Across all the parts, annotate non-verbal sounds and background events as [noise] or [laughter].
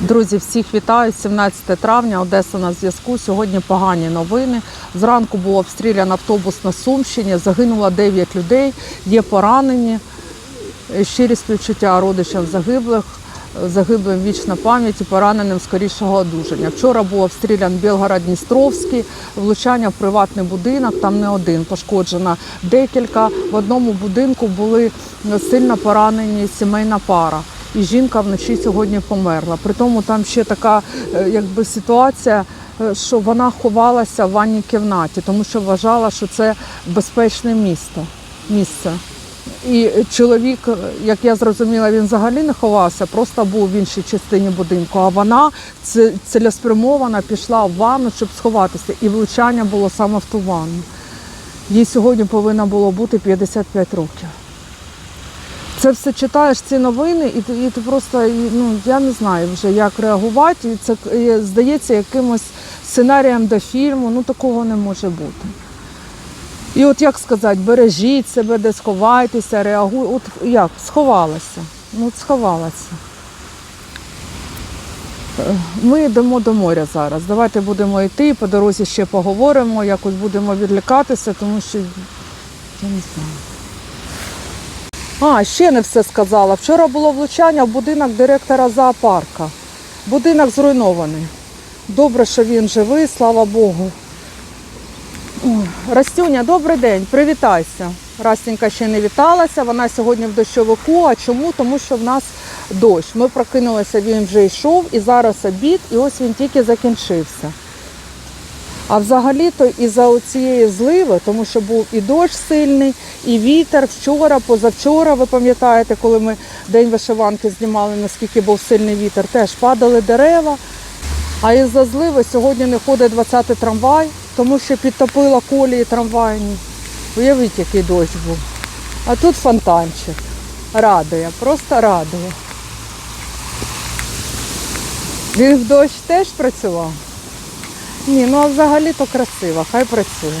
Друзі, всіх вітаю. 17 травня, Одеса на зв'язку. Сьогодні погані новини. Зранку був обстрілян автобус на Сумщині. Загинуло 9 людей, є поранені. Щирі співчуття родичам загиблих. Загиблим вічна пам'ять і пораненим скорішого одужання. Вчора був обстрілян Білгород-Дністровський, влучання в приватний будинок, там не один, пошкоджено декілька. В одному будинку були сильно поранені сімейна пара. І жінка вночі сьогодні померла. При тому там ще така е, якби ситуація, е, що вона ховалася в ванній кімнаті, тому що вважала, що це безпечне місто, місце. І чоловік, як я зрозуміла, він взагалі не ховався, просто був в іншій частині будинку. А вона ц- цілеспрямовано пішла в ванну, щоб сховатися. І влучання було саме в ту ванну. Їй сьогодні повинно було бути 55 років. Це все читаєш ці новини, і ти, і ти просто ну я не знаю вже як реагувати. І це здається якимось сценарієм до фільму. Ну такого не може бути. І от як сказати, бережіть себе, де сховайтеся, реагуйте. От як? Сховалася. Ну, от сховалася. Е, Ми йдемо до моря зараз. Давайте будемо йти, по дорозі ще поговоримо, якось будемо відлікатися, тому що я не знаю. А, ще не все сказала. Вчора було влучання в будинок директора зоопарка. Будинок зруйнований. Добре, що він живий, слава Богу. Растюня, добрий день, привітайся. Растінька ще не віталася, вона сьогодні в дощовику. А чому? Тому що в нас дощ. Ми прокинулися, він вже йшов, і зараз обід, і ось він тільки закінчився. А взагалі-то із-за цієї зливи, тому що був і дощ сильний, і вітер вчора, позавчора, ви пам'ятаєте, коли ми день вишиванки знімали, наскільки був сильний вітер, теж падали дерева. А із-за зливи сьогодні не ходить 20-й трамвай, тому що підтопило колії трамвайні. Уявіть, який дощ був. А тут фонтанчик. Радує, просто радує. Він в дощ теж працював? Ні, ну а взагалі то красиво, хай працює.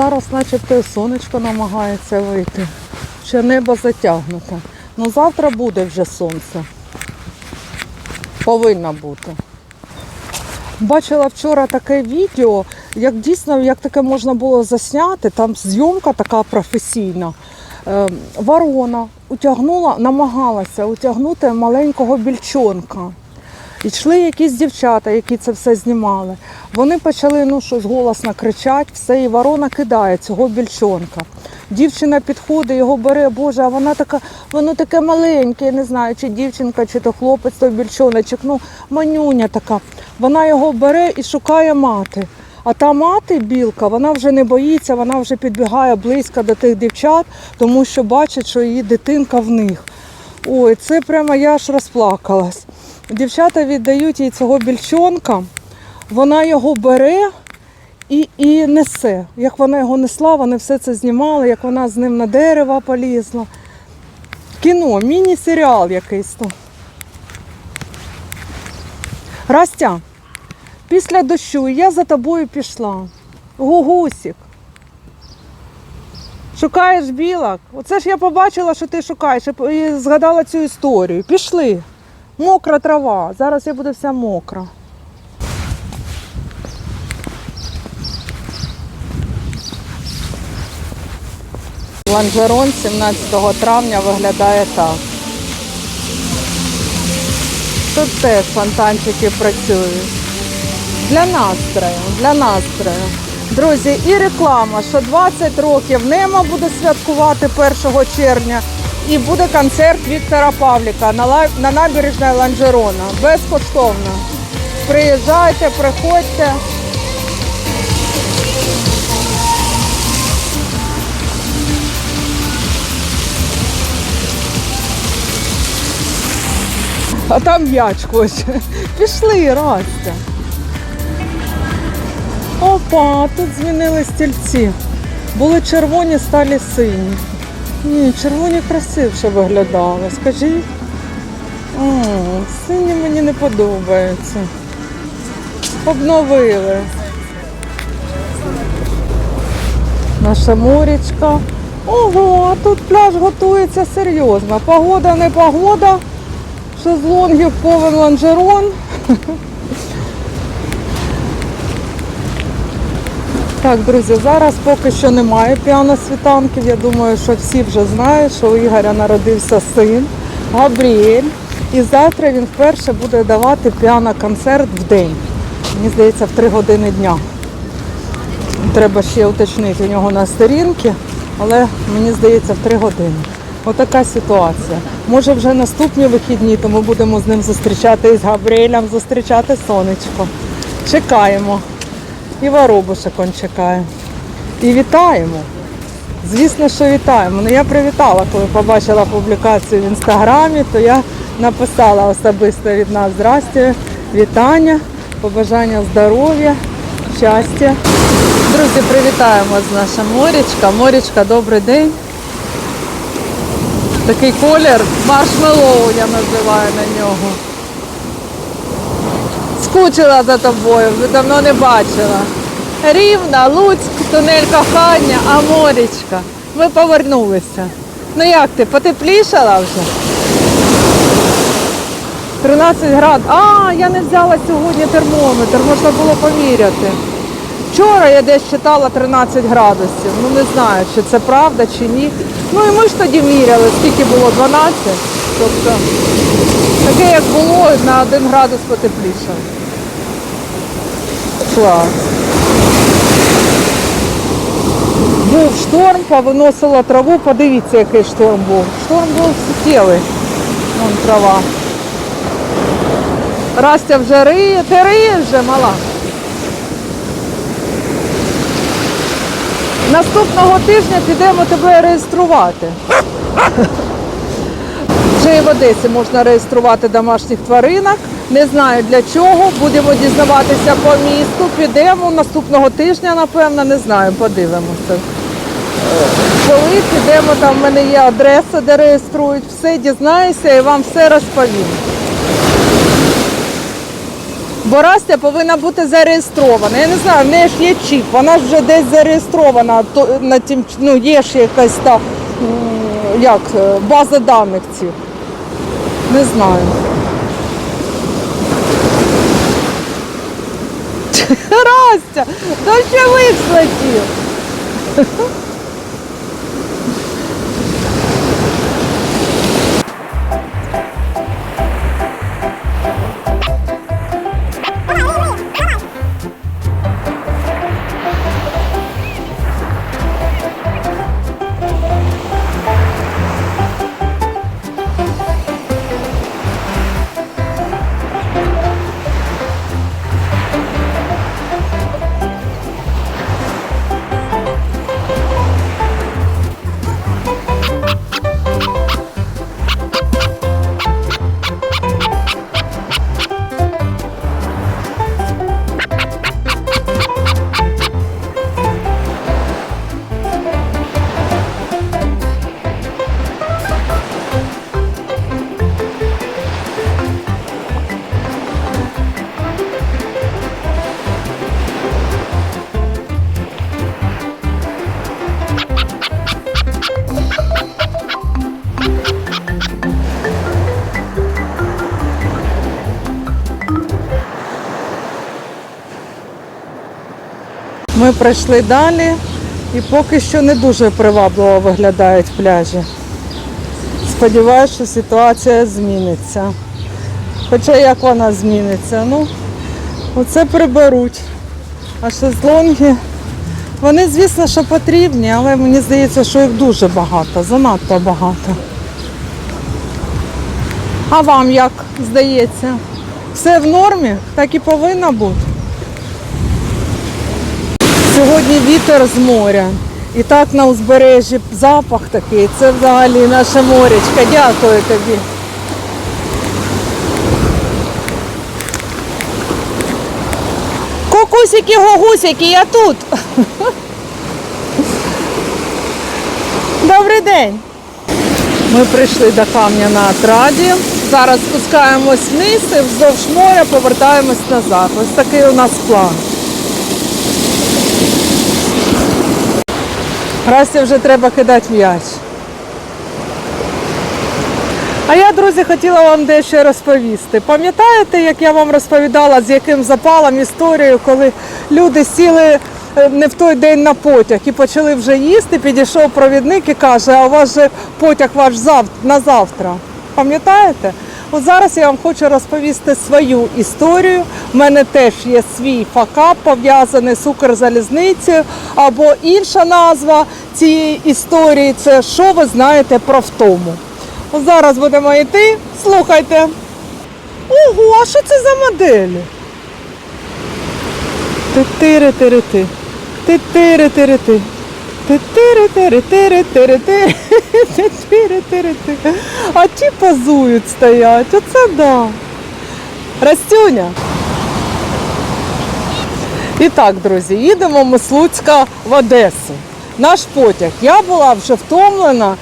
Зараз начебто сонечко намагається вийти. Ще небо затягнуте. Ну завтра буде вже сонце. Повинно бути. Бачила вчора таке відео, як дійсно як таке можна було засняти. Там зйомка така професійна. Е, ворона утягнула, намагалася утягнути маленького більчонка. І йшли якісь дівчата, які це все знімали. Вони почали ну, щось голосно кричати, все, і ворона кидає цього більчонка. Дівчина підходить, його бере, Боже, а вона така, воно таке маленьке, я не знаю, чи дівчинка, чи то хлопець, той більчоночок, ну манюня така. Вона його бере і шукає мати. А та мати білка, вона вже не боїться, вона вже підбігає близько до тих дівчат, тому що бачить, що її дитинка в них. Ой, це прямо я аж розплакалась. Дівчата віддають їй цього більчонка, вона його бере і, і несе. Як вона його несла, вони все це знімали, як вона з ним на дерево полізла. Кіно, міні-серіал якийсь то. Растя, після дощу я за тобою пішла. Гугусік. Шукаєш білок? Оце ж я побачила, що ти шукаєш і згадала цю історію. Пішли. Мокра трава. Зараз я буду вся мокра. Ланжерон 17 травня виглядає так. Тут теж фонтанчики працюють. Для настрою, для настрою. Друзі, і реклама, що 20 років Нема буде святкувати 1 червня. І буде концерт Віктора Павліка на, набережній Ланжерона. Безкоштовно. Приїжджайте, приходьте. А там хоче. [laughs] Пішли, Растя. Опа, тут змінили стільці. Були червоні, стали сині. Ні, червоні красивше виглядали, скажіть. Сині мені не подобаються. Обновили. Наша морічка. Ого, а тут пляж готується серйозно. Погода не погода. Шезлонгів повен лонжерон. [laughs] Так, друзі, зараз поки що немає піано-світанків. Я думаю, що всі вже знають, що у Ігоря народився син Габріель. І завтра він вперше буде давати піано-концерт в день. Мені здається, в 3 години дня. Треба ще уточнити у нього на сторінки, але мені здається, в 3 години. Отака ситуація. Може вже наступні вихідні, то ми будемо з ним зустрічати і з Габріелем зустрічати сонечко. Чекаємо. І воробушек он чекає. І вітаємо. Звісно, що вітаємо. Ну я привітала, коли побачила публікацію в інстаграмі, то я написала особисто від нас здрасте, вітання, побажання здоров'я, щастя. Друзі, привітаємо з наша Морічка. Морічка, добрий день. Такий колір маршмеллоу я називаю на нього. Скучила за тобою, вже давно не бачила. Рівна, Луцьк, тунель кохання, а Морічка. Ми повернулися. Ну як ти, потеплішала вже? 13 град. А, я не взяла сьогодні термометр, можна було поміряти. Вчора я десь читала 13 градусів. Ну не знаю, чи це правда, чи ні. Ну і ми ж тоді міряли, скільки було 12. Тобто таке, як було, на 1 градус потеплішало. Клас. Був шторм, повиносила траву, подивіться, який шторм був. Шторм був суттєвий. Вон трава. Растя вже риє, ти риє вже мала. Наступного тижня підемо тебе реєструвати. Вже і в Одесі можна реєструвати домашніх тваринок. Не знаю для чого. Будемо дізнаватися по місту. Підемо наступного тижня, напевно, не знаю, подивимося. Коли підемо, там в мене є адреса, де реєструють, все дізнаюся і вам все розповім. Бо Растя повинна бути зареєстрована. Я не знаю, в неї ж є чіп, вона ж вже десь зареєстрована, то на тім, ну, є ж якась та як, е, база даних цих. Не знаю. [laughs] Растя, дощовик злетів. Ми пройшли далі і поки що не дуже привабливо виглядають пляжі. Сподіваюся, що ситуація зміниться. Хоча як вона зміниться? Ну, оце приберуть. А шезлонги, вони, звісно, що потрібні, але мені здається, що їх дуже багато, занадто багато. А вам як здається? Все в нормі? Так і повинно бути. Сьогодні вітер з моря. І так на узбережжі запах такий. Це взагалі наша морячка. Дякую тобі. Ку-ку, гугусики, я тут. Добрий день. Ми прийшли до камня на Атраді. Зараз спускаємось вниз і вздовж моря повертаємось назад. Ось такий у нас план. Расі вже треба кидати м'яч. А я, друзі, хотіла вам дещо розповісти. Пам'ятаєте, як я вам розповідала, з яким запалом історію, коли люди сіли е, не в той день на потяг і почали вже їсти, підійшов провідник і каже, а у вас же потяг ваш зав... на завтра. Пам'ятаєте? От зараз я вам хочу розповісти свою історію. У мене теж є свій факап пов'язаний з Укрзалізницею, або інша назва цієї історії це що ви знаєте про втому. От Зараз будемо йти. Слухайте. Ого, а що це за моделі? Ти-тири-тири-ти. Ти-тири-тири-ти. А ті позують стоять. Оце да. Растюня. І так, друзі, їдемо ми з Луцька в Одесу. Наш потяг. Я була вже втомлена.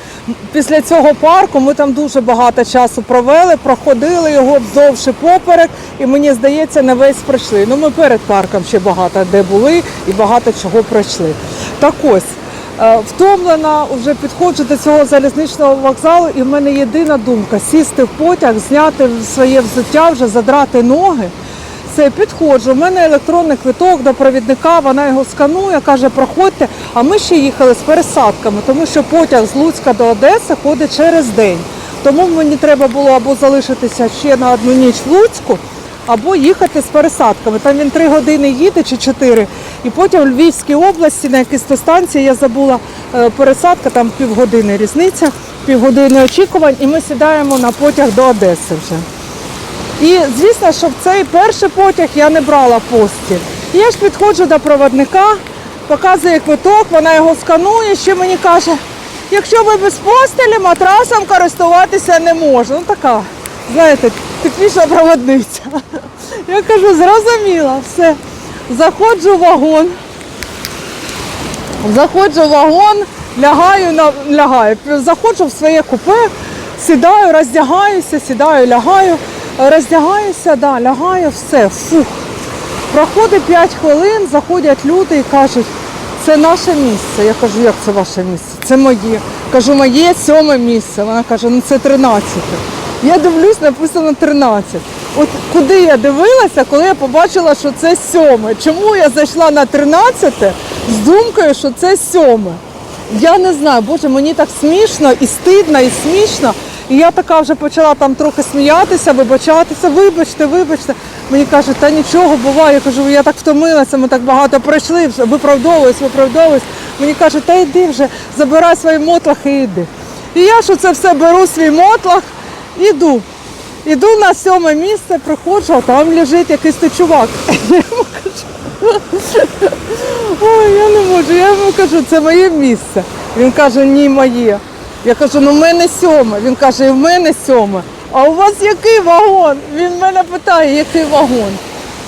Після цього парку ми там дуже багато часу провели, проходили його вздовж і поперек, і мені здається, не весь пройшли. Ну, ми перед парком ще багато де були і багато чого пройшли. Так ось, втомлена, вже підходжу до цього залізничного вокзалу, і в мене єдина думка сісти в потяг, зняти своє взуття, вже задрати ноги. Все, підходжу. У мене електронний квиток до провідника, вона його сканує, каже, проходьте. А ми ще їхали з пересадками, тому що потяг з Луцька до Одеси ходить через день. Тому мені треба було або залишитися ще на одну ніч в Луцьку, або їхати з пересадками. Там він три години їде чи чотири. І потім в Львівській області на якійсь станції я забула е, пересадка, там півгодини різниця, півгодини очікувань, і ми сідаємо на потяг до Одеси вже. І звісно, що в цей перший потяг я не брала постіль. Я ж підходжу до проводника, показує квиток, вона його сканує, ще мені каже, якщо ви без постелі, матрасом користуватися не можна. Ну така, знаєте, типічна проводниця. Я кажу, зрозуміла, все. Заходжу в вагон. Заходжу в вагон, лягаю на лягаю, заходжу в своє купе, сідаю, роздягаюся, сідаю, лягаю, роздягаюся, да, лягаю, все, фух. Проходить 5 хвилин, заходять люди і кажуть, це наше місце. Я кажу, як це ваше місце? Це моє. Кажу, моє сьоме місце. Вона каже, ну це 13. Я дивлюсь, написано 13. От куди я дивилася, коли я побачила, що це сьоме. Чому я зайшла на 13 з думкою, що це сьоме? Я не знаю, боже, мені так смішно і стидно, і смішно. І я така вже почала там трохи сміятися, вибачатися, вибачте, вибачте. Мені кажуть, та нічого буває. Я кажу, я так втомилася, ми так багато пройшли, виправдовуюсь, виправдовуюсь. Мені кажуть, та йди вже, забирай свої мотлахи і йди. І я що це все беру свій мотлах, іду. Іду на сьоме місце, приходжу, а там лежить якийсь той чувак. [laughs] Я йому кажу, ой, я не можу. Я йому кажу, це моє місце. Він каже, ні, моє. Я кажу, ну в мене сьоме. Він каже, і в мене сьоме. А у вас який вагон? Він мене питає, який вагон.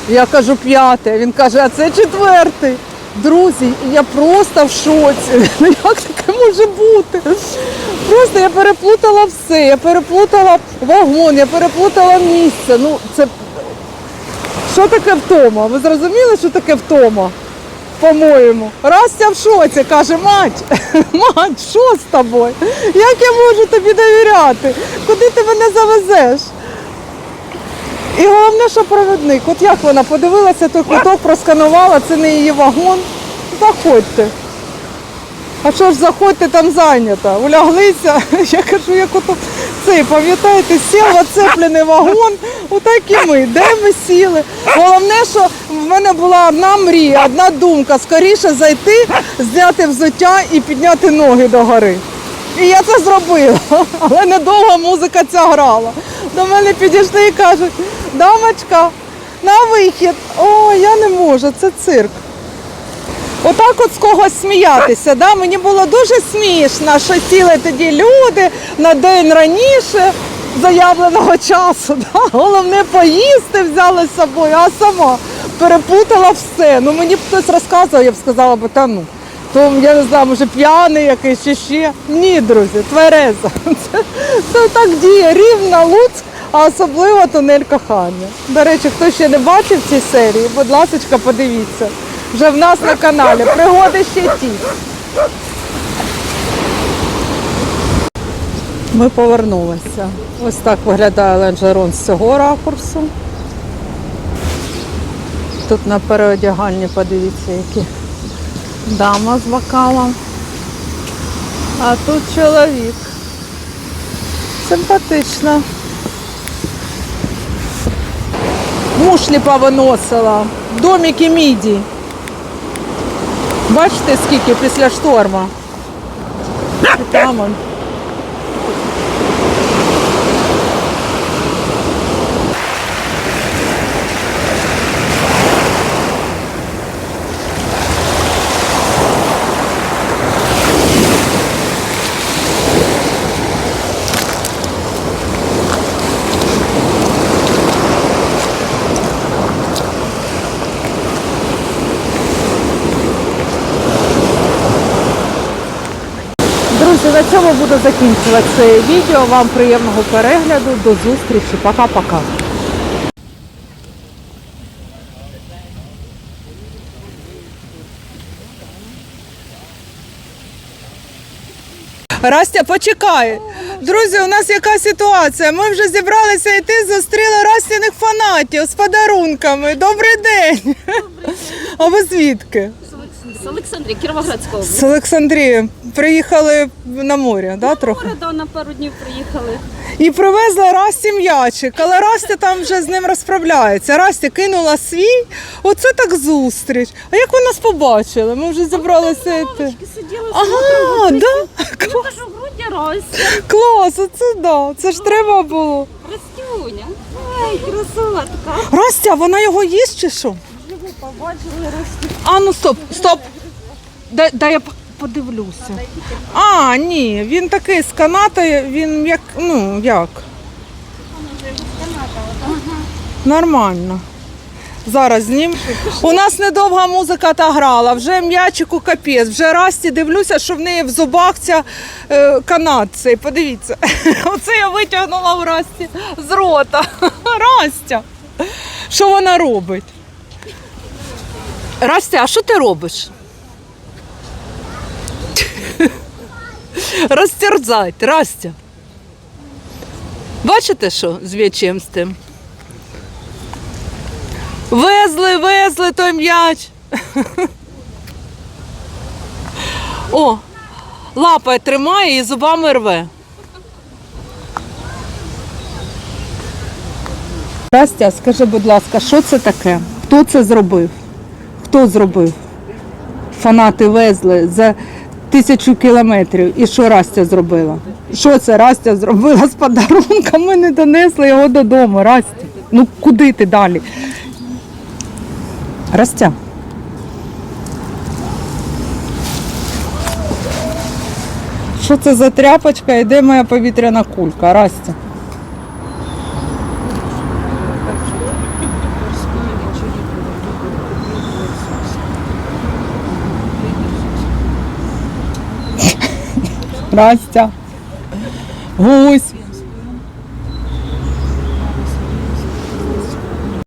Я кажу, п'яте. Він каже, а це четвертий. Друзі, я просто в шоці. [laughs] Ну як таке може бути? Просто я переплутала все. Я переплутала вагон, я переплутала місце. Ну, це що таке втома? Ви зрозуміли, що таке втома? По-моєму. Растя в шоці, каже, мать, [laughs] мать, що з тобою? Як я можу тобі довіряти? Куди ти мене завезеш? І головне, що провідник. От як вона подивилася, той квиток просканувала, це не її вагон. Заходьте. А що ж заходьте, там зайнято. Уляглися. [laughs] Я кажу, як ото цей, пам'ятаєте, сів оцеплений вагон, отак і ми. Де ми сіли? Головне, що в мене була одна мрія, одна думка скоріше зайти, зняти взуття і підняти ноги догори. І я це зробила. [laughs] Але недовго музика ця грала. До мене підійшли і кажуть, дамочка, на вихід. О, я не можу, це цирк. Отак от з когось сміятися. Да? Мені було дуже смішно, що сіли тоді люди на день раніше заявленого часу. Да? Головне поїсти взяли з собою, а сама перепутала все. Ну мені б хтось розказував, я б сказала, бо та ну. То я не знаю, може п'яний якийсь чи ще. Ні, друзі, твереза. Це, це так діє. Рівна Луцьк, а особливо тунель кохання. До речі, хто ще не бачив ці серії, будь ласка, подивіться. Вже в нас на каналі. Пригоди ще ті. Ми повернулися. Ось так виглядає ланжерон з цього ракурсу. Тут на переодягальні подивіться, які дама з бокалом. А тут чоловік. Симпатично. Мушлі повиносила. Домики міді. Бачите, скільки після шторму? І там он. Цьому буду закінчувати це відео. Вам приємного перегляду. До зустрічі. Пока-пока. Растя, почекай. Друзі, у нас яка ситуація? Ми вже зібралися йти, зустріли Растяних фанатів з подарунками. Добрий день! А ви звідки? З Олександрії, Кіровоградська область. З Олександрії. Приїхали на море, да, трохи? Города на пару днів приїхали. І привезла Расті м'ячик, але Растя там вже з ним розправляється. Растя кинула свій, оце так зустріч. А як ви нас побачили? Ми вже зібралися йти. Сиділи, Ага, да? Я кажу, грудня Ростя, Клас, оце да. Це ж треба було. Ростюня. Ай, красотка. Растя, вона його їсть чи що? Живу побачили Ростю. А ну стоп, стоп. Дай, дай я п- подивлюся. А, ні, він такий з канатою, він як, ну, як? Нормально. Зараз знім. У нас недовга музика та грала, вже м'ячику капець, вже Расті дивлюся, що в неї в зубах ця е, канат цей. Подивіться. [laughs] Оце я витягнула в Расті з рота. [laughs] Растя. Що вона робить? Растя, а що ти робиш? Розтерзать, Растя. Бачите, що з вічем з тим? Везли, везли той м'яч. [laughs] О, лапає тримає і зубами рве. Растя, скажи, будь ласка, що це таке? Хто це зробив? Хто зробив? Фанати везли за тисячу кілометрів. І що Растя зробила? Що це Растя зробила з подарунком? Ми не донесли його додому. Растя. Ну куди ти далі? Растя. Що це за тряпочка і де моя повітряна кулька? Растя. Растя. Гусь.